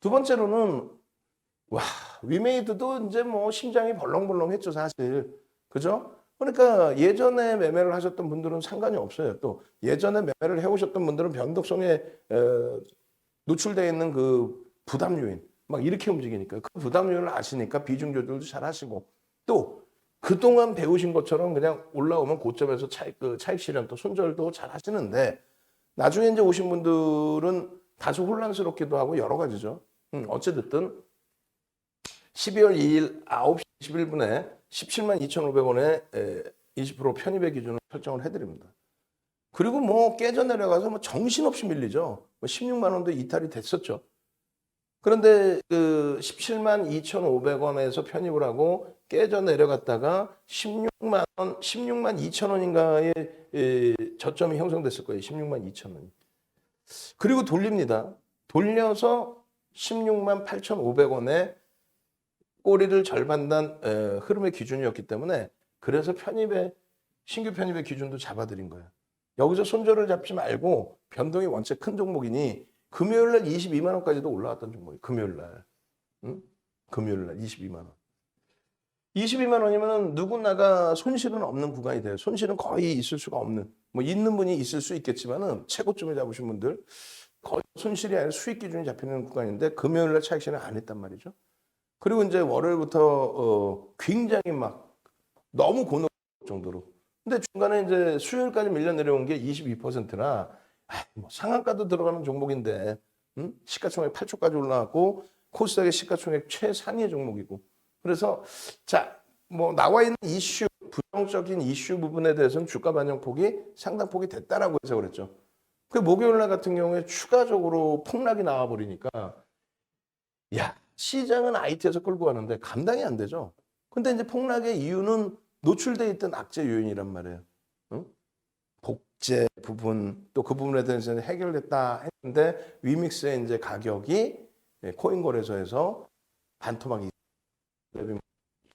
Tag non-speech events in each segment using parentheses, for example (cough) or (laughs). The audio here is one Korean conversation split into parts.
두 번째로는 와 위메이드도 이제 뭐 심장이 벌렁벌렁했죠 사실 그죠? 그러니까 예전에 매매를 하셨던 분들은 상관이 없어요. 또 예전에 매매를 해오셨던 분들은 변동성에 에, 노출되어 있는 그 부담 요인 막 이렇게 움직이니까 그 부담 요인을 아시니까 비중 조절도 잘 하시고 또 그동안 배우신 것처럼 그냥 올라오면 고점에서 차익 그 차익 실현 또 손절도 잘 하시는데 나중에 이제 오신 분들은 다소 혼란스럽기도 하고 여러 가지죠. 음, 어찌됐든 12월 2일 9시 21분에 17만 2,500원에 20% 편입의 기준을 설정을 해드립니다. 그리고 뭐 깨져 내려가서 뭐 정신없이 밀리죠. 뭐 16만 원도 이탈이 됐었죠. 그런데 그 17만 2,500원에서 편입을 하고 깨져 내려갔다가 16만 원, 16만 2천 원인가의 저점이 형성됐을 거예요. 16만 2천 원이. 그리고 돌립니다. 돌려서 16만 8,500원에 꼬리를 절반단 에, 흐름의 기준이었기 때문에 그래서 편입의 신규 편입의 기준도 잡아드린 거예요. 여기서 손절을 잡지 말고 변동이 원체 큰 종목이니 금요일 날 22만 원까지도 올라왔던 종목이 금요일 날. 응? 금요일 날 22만 원. 22만 원이면 누구나가 손실은 없는 구간이 돼요. 손실은 거의 있을 수가 없는. 뭐 있는 분이 있을 수 있겠지만은 최고점에 잡으신 분들 거의 손실이 아니라 수익 기준이 잡히는 구간인데 금요일 날 차익 실현 안 했단 말이죠. 그리고 이제 월요일부터 어 굉장히 막 너무 고노 정도로. 근데 중간에 이제 수요일까지 밀려 내려온 게 22%나 아, 뭐 상한가도 들어가는 종목인데 음? 시가총액 8초까지 올라왔고 코스닥의 시가총액 최상위의 종목이고 그래서 자 뭐 나와 있는 이슈 부정적인 이슈 부분에 대해서는 주가 반영 폭이 상당 폭이 됐다라고 해서 그랬죠. 그 목요일 날 같은 경우에 추가적으로 폭락이 나와 버리니까 야 시장은 IT에서 끌고 가는데 감당이 안 되죠. 근데 이제 폭락의 이유는 노출돼 있던 악재 요인이란 말이에요. 응? 복제 부분 또 그 부분에 대해서 해결됐다 했는데 위믹스의 이제 가격이 예, 코인 거래소에서 반토막이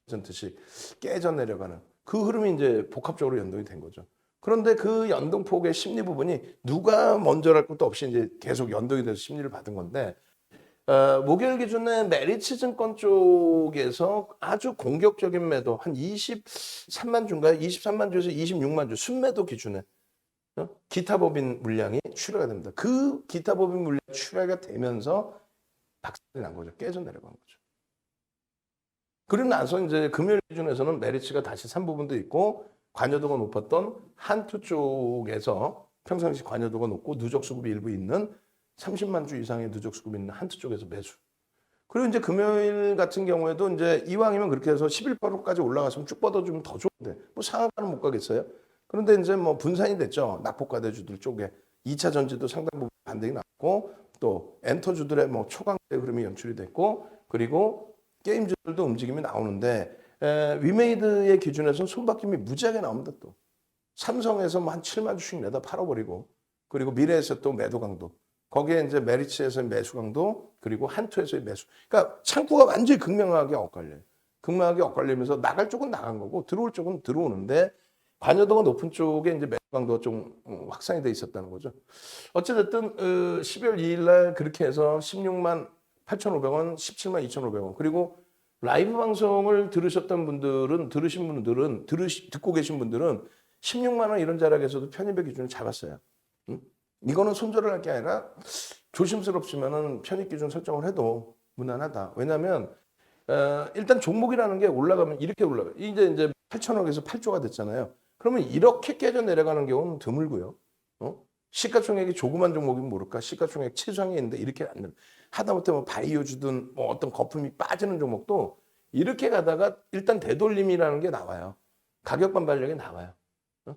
10%씩 깨져 내려가는 그 흐름이 이제 복합적으로 연동이 된 거죠. 그런데 그 연동폭의 심리 부분이 누가 먼저랄 것도 없이 이제 계속 연동이 돼서 심리를 받은 건데 어, 목요일 기준에 메리츠 증권 쪽에서 아주 공격적인 매도 한 23만 주인가요? 23만 주에서 26만 주 순매도 기준에 어? 기타 법인 물량이 출하가 됩니다. 그 기타 법인 물량 출하가 되면서 박살이 난 거죠. 깨져 내려간 거죠. 그리고 나서 이제 금요일 기준에서는 메리츠가 다시 산 부분도 있고 관여도가 높았던 한투 쪽에서 평상시 관여도가 높고 누적 수급이 일부 있는 30만 주 이상의 누적 수급이 있는 한투 쪽에서 매수. 그리고 이제 금요일 같은 경우에도 이제 이왕이면 그렇게 해서 11%까지 올라갔으면 쭉 뻗어주면 더 좋은데 뭐 상한가는 못 가겠어요. 그런데 이제 뭐 분산이 됐죠. 낙폭과대주들 쪽에 2차 전지도 상당 부분 반등이 났고 또 엔터주들의 뭐 초강세 흐름이 연출이 됐고 그리고 게임주들도 움직임이 나오는데 에, 위메이드의 기준에서는 손바뀜이 무지하게 나옵니다 또. 삼성에서 뭐 한 7만 주씩 내다 팔아버리고 그리고 미래에서 또 매도 강도. 거기에 이제 메리츠에서의 매수 강도 그리고 한투에서의 매수. 그러니까 창구가 완전히 극명하게 엇갈려요. 극명하게 엇갈리면서 나갈 쪽은 나간 거고 들어올 쪽은 들어오는데 관여도가 높은 쪽에 이제 매수 강도가 좀 어, 확산이 돼 있었다는 거죠. 어찌됐든 어, 12월 2일 날 그렇게 해서 16만 8,500원, 17만 2,500원. 그리고 라이브 방송을 들으셨던 분들은 들으신 분들은 들으시, 듣고 계신 분들은 16만 원 이런 자락에서도 편입의 기준을 잡았어요. 응? 이거는 손절을 할 게 아니라 조심스럽지만은 편입 기준 설정을 해도 무난하다. 왜냐하면 어, 일단 종목이라는 게 올라가면 이렇게 올라가. 요 이제 이제 8천억에서 8조가 됐잖아요. 그러면 이렇게 깨져 내려가는 경우는 드물고요. 어? 시가총액이 조그만 종목이면 모를까? 시가총액 최상위에 있는데 이렇게 안 돼. 하다못해 뭐 바이오주든 뭐 어떤 거품이 빠지는 종목도 이렇게 가다가 일단 되돌림이라는 게 나와요. 가격 반발력이 나와요. 어?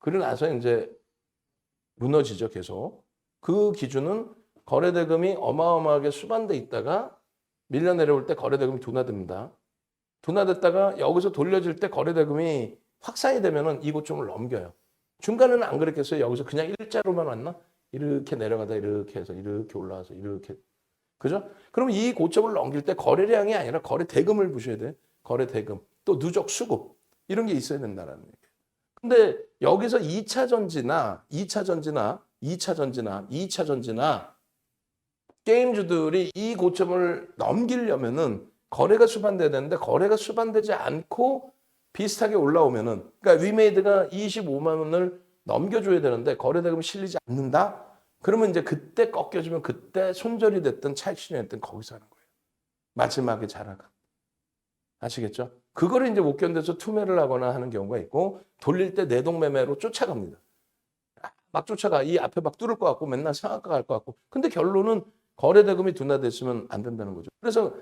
그러고 나서 이제 무너지죠, 계속. 그 기준은 거래대금이 어마어마하게 수반돼 있다가 밀려 내려올 때 거래대금이 둔화됩니다. 둔화됐다가 여기서 돌려질 때 거래대금이 확산이 되면은 이 고점을 넘겨요. 중간에는 안 그랬겠어요. 여기서 그냥 일자로만 왔나? 이렇게 내려가다 이렇게 해서 이렇게 올라와서 이렇게 그죠? 그럼 이 고점을 넘길 때 거래량이 아니라 거래 대금을 보셔야 돼. 거래 대금. 또 누적 수급. 이런 게 있어야 된다라는 얘기예요. 근데 여기서 2차 전지나 2차 전지나 2차 전지나 2차 전지나 게임주들이 이 고점을 넘기려면은 거래가 수반돼야 되는데 거래가 수반되지 않고 비슷하게 올라오면은 그러니까 위메이드가 25만 원을 넘겨줘야 되는데 거래 대금이 실리지 않는다. 그러면 이제 그때 꺾여주면 그때 손절이 됐든 차익 실현이 됐든 거기서 하는 거예요. 마지막에 자라가. 아시겠죠? 그거를 이제 못 견뎌서 투매를 하거나 하는 경우가 있고 돌릴 때 내동매매로 쫓아갑니다. 아, 막 쫓아가. 이 앞에 막 뚫을 것 같고 맨날 상한가 갈 것 같고. 근데 결론은 거래 대금이 둔화됐으면 안 된다는 거죠. 그래서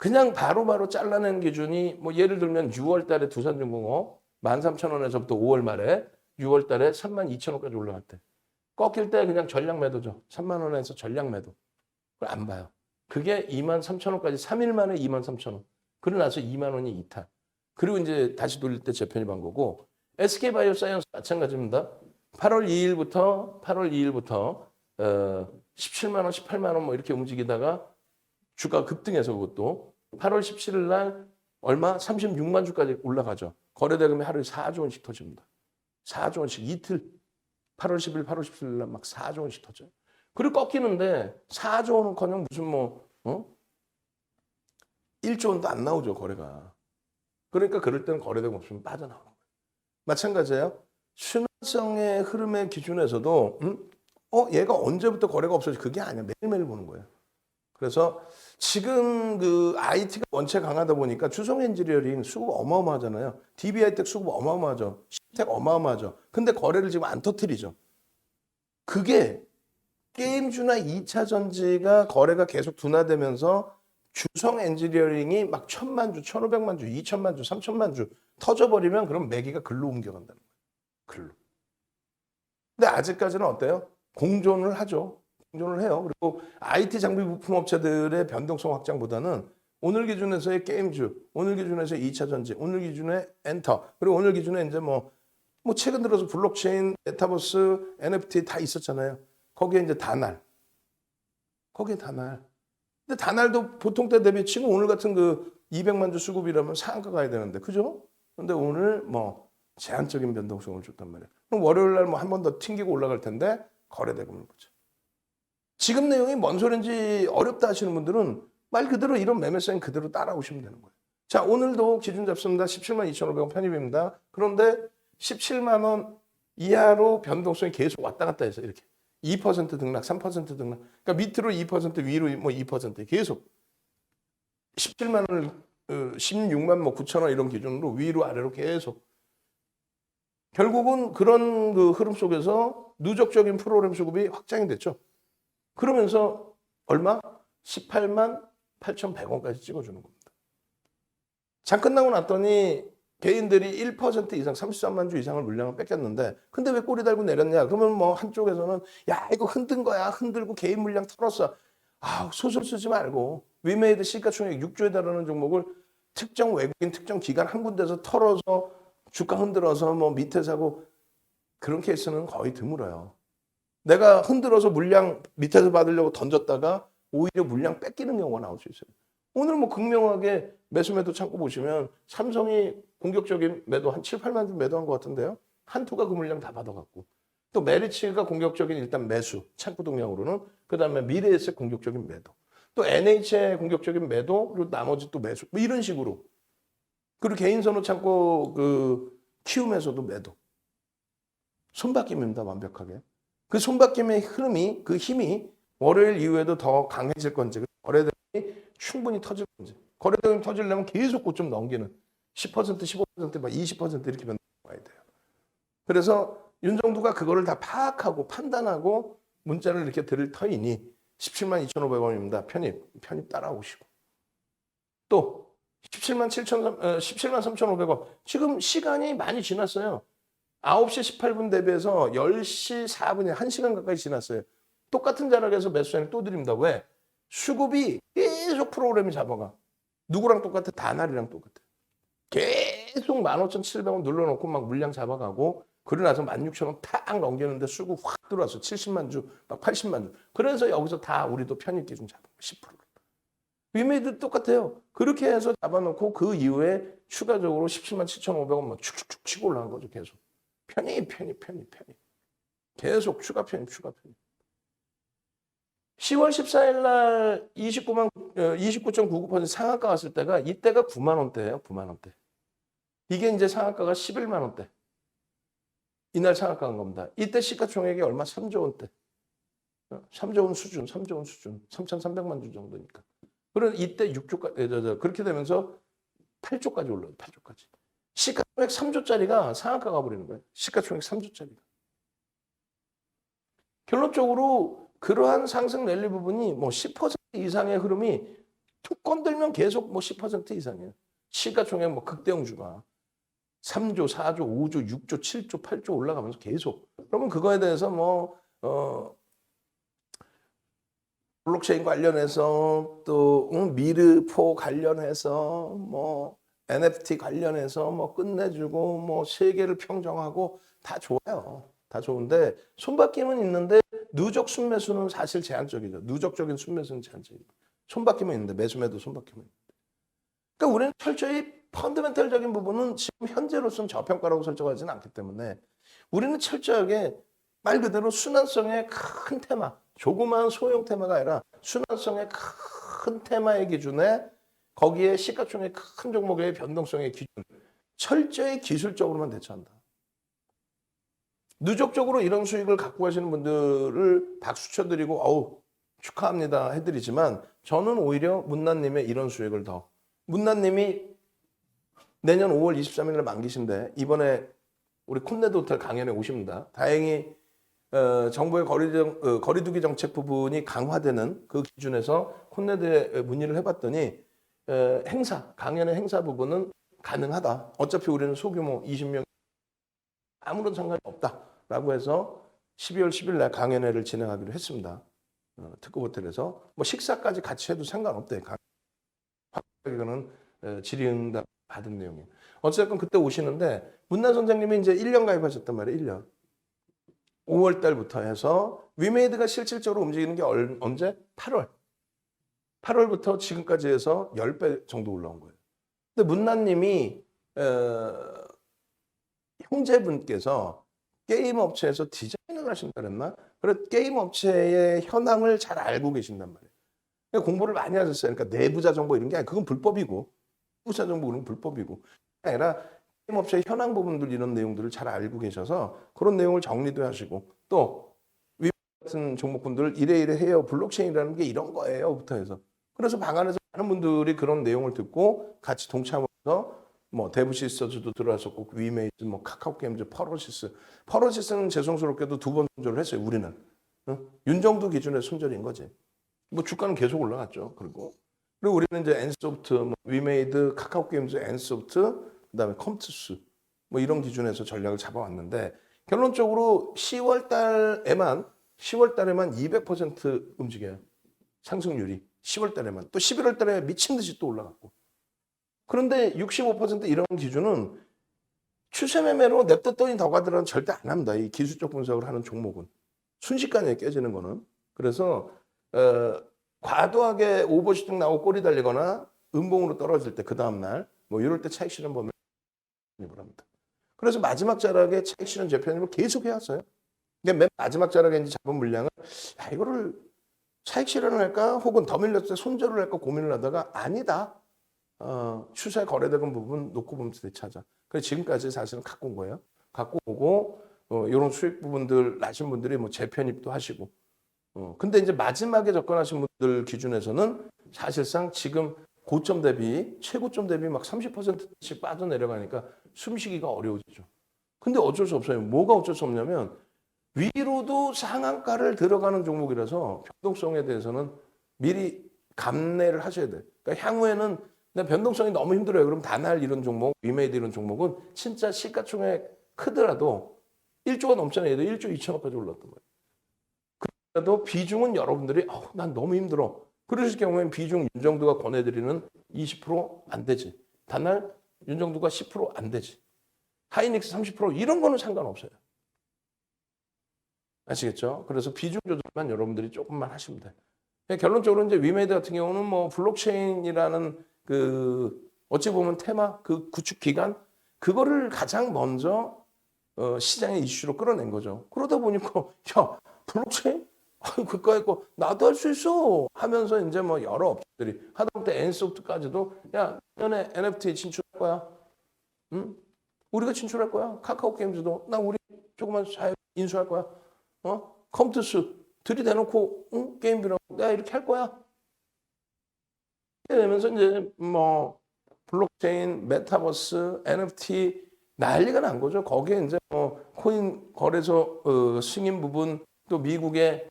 그냥 바로 바로 잘라낸 기준이 뭐 예를 들면 6월 달에 두산중공업 13,000원에서부터 5월 말에 6월 달에 32,000원까지 올라갈 때 꺾일 때 그냥 전량 매도죠. 3만 원에서 전량 매도. 그걸 안 봐요. 그게 23,000원까지 3일 만에 23,000원. 그러고 나서 2만 원이 이탈. 그리고 이제 다시 돌릴 때 재편입한 거고 SK 바이오사이언스 마찬가지입니다. 8월 2일부터 8월 2일부터 어, 17만 원, 18만 원 뭐 이렇게 움직이다가 주가 급등해서 그것도 8월 17일 날 얼마 36만 주까지 올라가죠. 거래 대금이 하루에 4조 원씩 터집니다. 4조 원씩 이틀 8월 10일, 8월 17일 날 막 4조 원씩 터져요. 그리고 꺾이는데 4조 원은커녕 무슨 뭐 어? 1조 원도 안 나오죠 거래가. 그러니까 그럴 때는 거래대금 없으면 빠져나오는 거예요. 마찬가지예요. 순환성의 흐름의 기준에서도 음? 어 얘가 언제부터 거래가 없어지 그게 아니야 매일매일 보는 거예요. 그래서 지금 그 IT가 원체 강하다 보니까 주성 엔지니어링 수급 어마어마하잖아요. DBI텍 수급 어마어마하죠. 시텍 어마어마하죠. 근데 거래를 지금 안 터트리죠. 그게 게임주나 2차 전지가 거래가 계속 둔화되면서 주성 엔지니어링이 막 천만 주, 천오백만 주, 이천만 주, 삼천만 주 터져버리면 그럼 매기가 글로 옮겨간다는 거예요. 글로. 근데 아직까지는 어때요? 공존을 하죠. 공존을 해요. 그리고 IT 장비 부품 업체들의 변동성 확장보다는 오늘 기준에서의 게임주, 오늘 기준에서 2차 전지, 오늘 기준에 엔터, 그리고 오늘 기준에 이제 뭐, 뭐 최근 들어서 블록체인, 메타버스, NFT 다 있었잖아요. 거기에 이제 다날. 거기에 다날. 근데 다날도 보통 때 대비 치고 오늘 같은 그 200만 주 수급이라면 상한가 가야 되는데, 그죠? 근데 오늘 뭐 제한적인 변동성을 줬단 말이에요. 그럼 월요일 날 뭐 한 번 더 튕기고 올라갈 텐데 거래대금을 보죠. 지금 내용이 뭔 소린지 어렵다 하시는 분들은 말 그대로 이런 매매 사인 그대로 따라오시면 되는 거예요. 자, 오늘도 기준 잡습니다. 17만 2,500원 편입입니다. 그런데 17만 원 이하로 변동성이 계속 왔다 갔다 해서 이렇게 2% 등락, 3% 등락. 그러니까 밑으로 2% 위로 뭐 2% 계속 17만 원을 16만 뭐 9천 원 이런 기준으로 위로 아래로 계속 결국은 그런 그 흐름 속에서 누적적인 프로그램 수급이 확장이 됐죠. 그러면서 얼마? 18만 8,100원까지 찍어주는 겁니다. 장 끝나고 났더니 개인들이 1% 이상 33만 주 이상을 물량을 뺏겼는데 근데 왜 꼬리 달고 내렸냐? 그러면 뭐 한쪽에서는 야 이거 흔든 거야 흔들고 개인 물량 털었어. 아 소설 쓰지 말고 위메이드 시가총액 6조에 달하는 종목을 특정 외국인 특정 기관 한 군데서 털어서 주가 흔들어서 뭐 밑에 사고 그런 케이스는 거의 드물어요. 내가 흔들어서 물량 밑에서 받으려고 던졌다가 오히려 물량 뺏기는 경우가 나올 수 있어요. 오늘 뭐 극명하게 매수 매도 창고 보시면 삼성이 공격적인 매도 한 7, 8만 주 매도한 것 같은데요. 한투가 그 물량 다 받아갖고. 또 메리츠가 공격적인 일단 매수 창고 동향으로는 그 다음에 미래에셋 공격적인 매도. 또 NH의 공격적인 매도 그리고 나머지 또 매수 뭐 이런 식으로. 그리고 개인 선호 창고 그 키움에서도 매도. 손바뀜입니다 완벽하게 그 손바뀜의 흐름이 그 힘이 월요일 이후에도 더 강해질 건지 거래대금이 충분히 터질 건지 거래대금이 터지려면 계속 고점 넘기는 10% 15%막 20% 이렇게 변동해야 돼요. 그래서 윤정두가 그거를 다 파악하고 판단하고 문자를 이렇게 드릴 터이니 17만 2,500원입니다. 편입 편입 따라오시고 또 17만 7천 어, 17만 3,500원 지금 시간이 많이 지났어요. 9시 18분 대비해서 10시 4분에 1시간 가까이 지났어요. 똑같은 자락에서 매수장이 또 드립니다. 왜? 수급이 계속 프로그램이 잡아가. 누구랑 똑같아? 다날이랑 똑같아. 계속 15,700원 눌러놓고 막 물량 잡아가고 그러고 나서 16,000원 탁 넘기는데 수급 확 들어왔어. 70만 주, 막 80만 주. 그래서 여기서 다 우리도 편입 기준 잡아. 10%. 위메이드 똑같아요. 그렇게 해서 잡아놓고 그 이후에 추가적으로 17만 7,500원 막 축축축 치고 올라간 거죠. 계속. 편입, 편입, 편입, 편입. 계속 추가 편입, 추가 편입. 10월 14일 날 29만 어, 29.99% 상한가 갔을 때가 이때가 9만 원대예요. 9만 원대. 이게 이제 상한가가 11만 원대. 이날 상한가 간 겁니다. 이때 시가총액이 얼마? 3조 원대. 어, 3조 원 수준, 3조 원 수준, 3,300만 주 정도니까. 그런 이때 6조까지 저, 저, 그렇게 되면서 8조까지 올라요. 8조까지. 시가총액 3조짜리가 상한가 가버리는 거예요. 시가총액 3조짜리가. 결론적으로 그러한 상승 랠리 부분이 뭐 10% 이상의 흐름이 툭 건들면 계속 뭐 10% 이상이에요. 시가총액 뭐 극대형주가 3조, 4조, 5조, 6조, 7조, 8조 올라가면서 계속. 그러면 그거에 대해서 뭐, 어, 블록체인 관련해서 또 응, 미르포 관련해서 뭐 NFT 관련해서 뭐 끝내주고 뭐 세계를 평정하고 다 좋아요. 다 좋은데 손바뀜은 있는데 누적 순매수는 사실 제한적이죠. 누적적인 순매수는 제한적이고 손바뀜은 있는데 매수매도 손바뀜은 있는데. 그러니까 우리는 철저히 펀드멘탈적인 부분은 지금 현재로서는 저평가라고 설정하지는 않기 때문에 우리는 철저하게 말 그대로 순환성의 큰 테마, 조그마한 소형 테마가 아니라 순환성의 큰 테마의 기준에 거기에 시가총액 큰 종목의 변동성의 기준, 철저히 기술적으로만 대처한다. 누적적으로 이런 수익을 갖고 가시는 분들을 박수 쳐드리고 어우 축하합니다 해드리지만 저는 오히려 문난님의 이런 수익을 더 문난님이 내년 5월 23일에 만기신데 이번에 우리 콘네드 호텔 강연에 오십니다. 다행히 어, 정부의 거리정, 어, 거리두기 정책 부분이 강화되는 그 기준에서 콘네드에 문의를 해봤더니 어, 행사 강연의 행사 부분은 가능하다. 어차피 우리는 소규모 20명 아무런 상관이 없다라고 해서 12월 10일 날 강연회를 진행하기로 했습니다. 어, 특급 호텔에서 뭐 식사까지 같이 해도 상관없대. 이거는 어, 질의응답 받은 내용이에요. 어쨌든 그때 오시는데 문난 선생님이 이제 1년 가입하셨단 말이에요. 1년. 5월 달부터 해서 위메이드가 실질적으로 움직이는 게 얼- 언제? 8월. 8월부터 지금까지 해서 10배 정도 올라온 거예요. 근데 문난님이 어, 형제분께서 게임 업체에서 디자인을 하신다 그랬나? 그래 게임 업체의 현황을 잘 알고 계신단 말이에요. 그러니까 공부를 많이 하셨어요. 그러니까 내부자 정보 이런 게 아니라 그건 불법이고 부자 정보 그런 건 불법이고 아니라 게임 업체의 현황 부분들 이런 내용들을 잘 알고 계셔서 그런 내용을 정리도 하시고 또위 같은 종목분들 이래 이래 해요. 블록체인이라는 게 이런 거예요.부터 해서 그래서 방 안에서 많은 분들이 그런 내용을 듣고 같이 동참해서 뭐 데브시스터즈도 들어왔었고 위메이즈, 뭐 카카오 게임즈, 퍼로시스. 퍼로시스는 죄송스럽게도 두 번 손절을 했어요. 우리는 응? 윤정도 기준의 손절인 거지. 뭐 주가는 계속 올라갔죠. 그리고 그리고 우리는 이제 엔소프트, 뭐 위메이드, 카카오 게임즈, 엔소프트, 그다음에 컴투스 뭐 이런 기준에서 전략을 잡아왔는데 결론적으로 10월 달에만 10월 달에만 200% 움직여요. 상승률이 10월 달에만 또 11월 달에 미친 듯이 또 올라갔고 그런데 65% 이런 기준은 추세 매매로 냅뒀더니 더 가더라는 절대 안 합니다. 이 기술적 분석을 하는 종목은 순식간에 깨지는 거는 그래서 어, 과도하게 오버슈팅 나오고 꼬리 달리거나 음봉으로 떨어질 때 그 다음 날 뭐 이럴 때 차익 실현 범위를 합니다. 그래서 마지막 자락에 차익 실현 재편입을 계속 해왔어요. 근데 맨 마지막 자락에 이제 잡은 물량을 야 이거를 차익 실현을 할까 혹은 더 밀렸을 때 손절을 할까 고민을 하다가 아니다. 어, 추세 거래대금 부분 놓고 보면서 대차자. 그래서 지금까지 사실은 갖고 온 거예요. 갖고 오고 어, 이런 수익 부분들 나신 분들이 뭐 재편입도 하시고. 어, 근데 이제 마지막에 접근하신 분들 기준에서는 사실상 지금 고점 대비 최고점 대비 막 30%씩 빠져내려가니까 숨쉬기가 어려워지죠. 근데 어쩔 수 없어요. 뭐가 어쩔 수 없냐면 위로도 상한가를 들어가는 종목이라서 변동성에 대해서는 미리 감내를 하셔야 돼요. 그러니까 향후에는 내 변동성이 너무 힘들어요. 그럼 다날 이런 종목, 위메이드 이런 종목은 진짜 시가총액 크더라도 1조가 넘잖아요. 얘도 1조 2천억까지 올랐단 말이에요. 그래도 비중은 여러분들이 어, 난 너무 힘들어. 그러실 경우에는 비중 윤정두가 권해드리는 20%안 되지. 단날 윤정두가 10%안 되지. 하이닉스 30% 이런 거는 상관없어요. 아시겠죠? 그래서 비중 조절만 여러분들이 조금만 하시면 돼요. 그러니까 결론적으로 이제 위메이드 같은 경우는 뭐 블록체인이라는 그 어찌 보면 테마 그 구축 기간 그거를 가장 먼저 어, 시장의 이슈로 끌어낸 거죠. 그러다 보니까 (laughs) 야 블록체인 아, 그까이 거 나도 할 수 있어 하면서 이제 뭐 여러 업체들이 하다못해 엔소프트까지도 야 내년에 NFT 진출할 거야. 응? 우리가 진출할 거야. 카카오 게임즈도 나 우리 조그만 사회 인수할 거야. 어? 컴투스 들이대놓고 응? 게임비라고 내가 이렇게 할 거야. 이러면서 이제 뭐 블록체인, 메타버스, NFT 난리가 난 거죠. 거기에 이제 뭐 코인 거래소 어, 승인 부분 또 미국의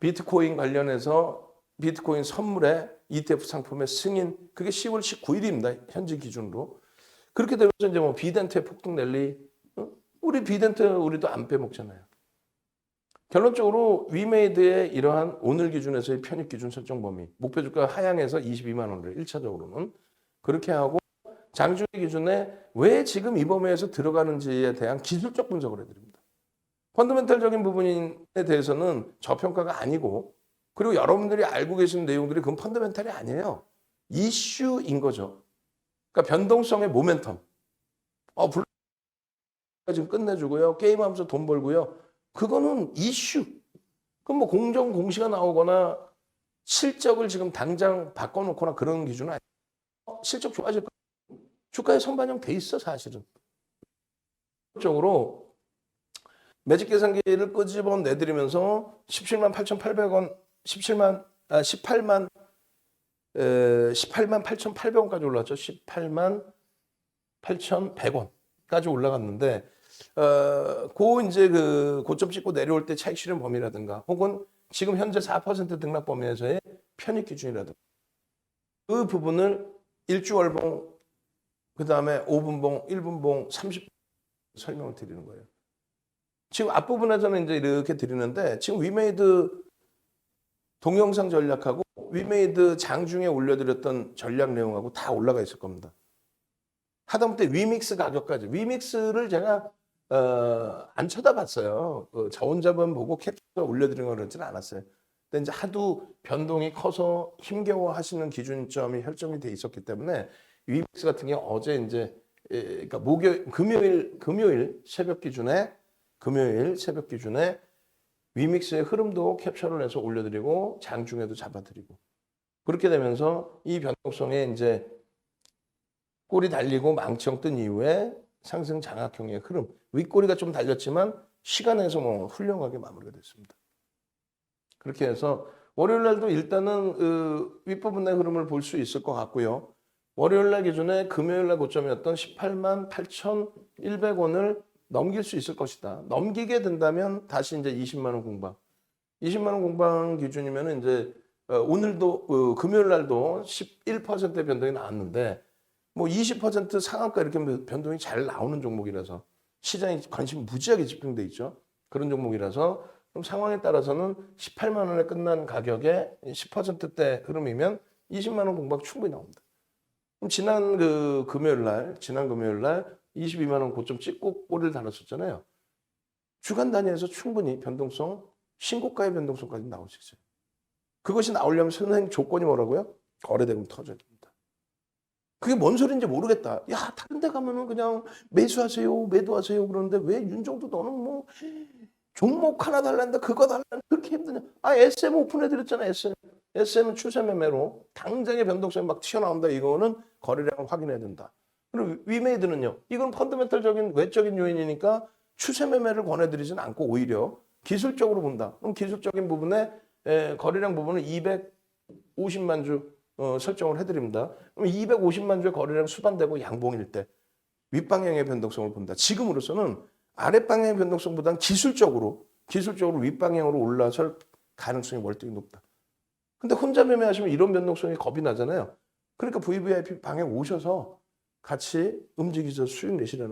비트코인 관련해서 비트코인 선물에 ETF 상품의 승인 그게 10월 19일입니다. 현지 기준으로. 그렇게 되면서 이제 뭐 비덴트의 폭등 랠리 어? 우리 비덴트 우리도 안 빼먹잖아요. 결론적으로 위메이드의 이러한 오늘 기준에서의 편입 기준 설정 범위 목표 주가 하향해서 22만 원을 1차적으로는 그렇게 하고 장중의 기준에 왜 지금 이 범위에서 들어가는지에 대한 기술적 분석을 해드립니다. 펀더멘탈적인 부분에 대해서는 저평가가 아니고 그리고 여러분들이 알고 계시는 내용들이 그건 펀더멘탈이 아니에요. 이슈인 거죠. 그러니까 변동성의 모멘텀. 어, 불 지금 끝내주고요. 게임하면서 돈 벌고요. 그거는 이슈. 그럼 뭐 공정 공시가 나오거나 실적을 지금 당장 바꿔놓거나 그런 기준은 아니에요. 어, 실적 좋아질 거 주가에 선반영 돼 있어 사실은. 적으로 매직 계산기를 끄집어 내드리면서 17만 8,800원, 17만 아 18만 에, 18만 8,800원까지 올랐죠. 18만 8,100원까지 올라갔는데 어, 고 이제 그 고점 찍고 내려올 때 차익 실현 범위라든가 혹은 지금 현재 4% 등락 범위에서의 편입 기준이라든가 그 부분을 일주월봉 그 다음에 5분봉, 1분봉, 30 설명을 드리는 거예요. 지금 앞부분에서는 이제 이렇게 드리는데 지금 위메이드 동영상 전략하고 위메이드 장중에 올려드렸던 전략 내용하고 다 올라가 있을 겁니다. 하다못해 위믹스 가격까지 위믹스를 제가 어, 안 쳐다봤어요. 그저 혼자만 보고 캡처 올려드린 거 그러지는 않았어요. 근데 이제 하도 변동이 커서 힘겨워 하시는 기준점이 설정이 돼 있었기 때문에 위믹스 같은 게 어제 이제 에, 그러니까 목요일 금요일 금요일 새벽 기준에 금요일 새벽 기준에 위믹스의 흐름도 캡처를 해서 올려드리고 장중에도 잡아드리고 그렇게 되면서 이 변동성에 이제 꼬리 달리고 망치형 뜬 이후에 상승 장악형의 흐름 윗꼬리가 좀 달렸지만 시간에서 뭐 훌륭하게 마무리가 됐습니다. 그렇게 해서 월요일 날도 일단은 그 윗부분 의 흐름을 볼 수 있을 것 같고요. 월요일 날 기준에 금요일 날 고점이었던 18만 8,100원을 넘길 수 있을 것이다. 넘기게 된다면 다시 이제 20만 원 공방. 20만 원 공방 기준이면 이제 어, 오늘도 어, 금요일 날도 11%의 변동이 나왔는데 뭐 20% 상한가 이렇게 변동이 잘 나오는 종목이라서 시장에 관심이 무지하게 집중돼 있죠. 그런 종목이라서 그럼 상황에 따라서는 18만 원에 끝난 가격에 10%대 흐름이면 20만 원 공방 충분히 나옵니다. 그럼 지난 그 금요일 날, 지난 금요일 날 22만 원 고점 찍고 꼬리를 달았었잖아요. 주간 단위에서 충분히 변동성, 신고가의 변동성까지 나올 수 있어요. 그것이 나오려면 선행 조건이 뭐라고요? 거래대금 터져야 됩니다. 그게 뭔 소리인지 모르겠다. 야, 다른 데 가면은 그냥 매수하세요, 매도하세요 그러는데 왜 윤정도 너는 뭐 종목 하나 달란다, 그거 달란다, 그렇게 힘드냐. 아, SM 오픈해드렸잖아, SM. SM은 추세 매매로 당장의 변동성이 막 튀어나온다. 이거는 거래량을 확인해야 된다. 그리고 위메이드는요. 이건 펀더멘탈적인 외적인 요인이니까 추세 매매를 권해드리진 않고 오히려 기술적으로 본다. 그럼 기술적인 부분에 에, 거래량 부분을 250만 주 어, 설정을 해드립니다. 그럼 250만 주의 거래량 수반되고 양봉일 때 윗방향의 변동성을 본다. 지금으로서는 아랫방향의 변동성보다는 기술적으로 기술적으로 윗방향으로 올라설 가능성이 월등히 높다. 근데 혼자 매매하시면 이런 변동성이 겁이 나잖아요. 그러니까 VVIP 방에 오셔서 같이 움직이셔서 수익 내시라는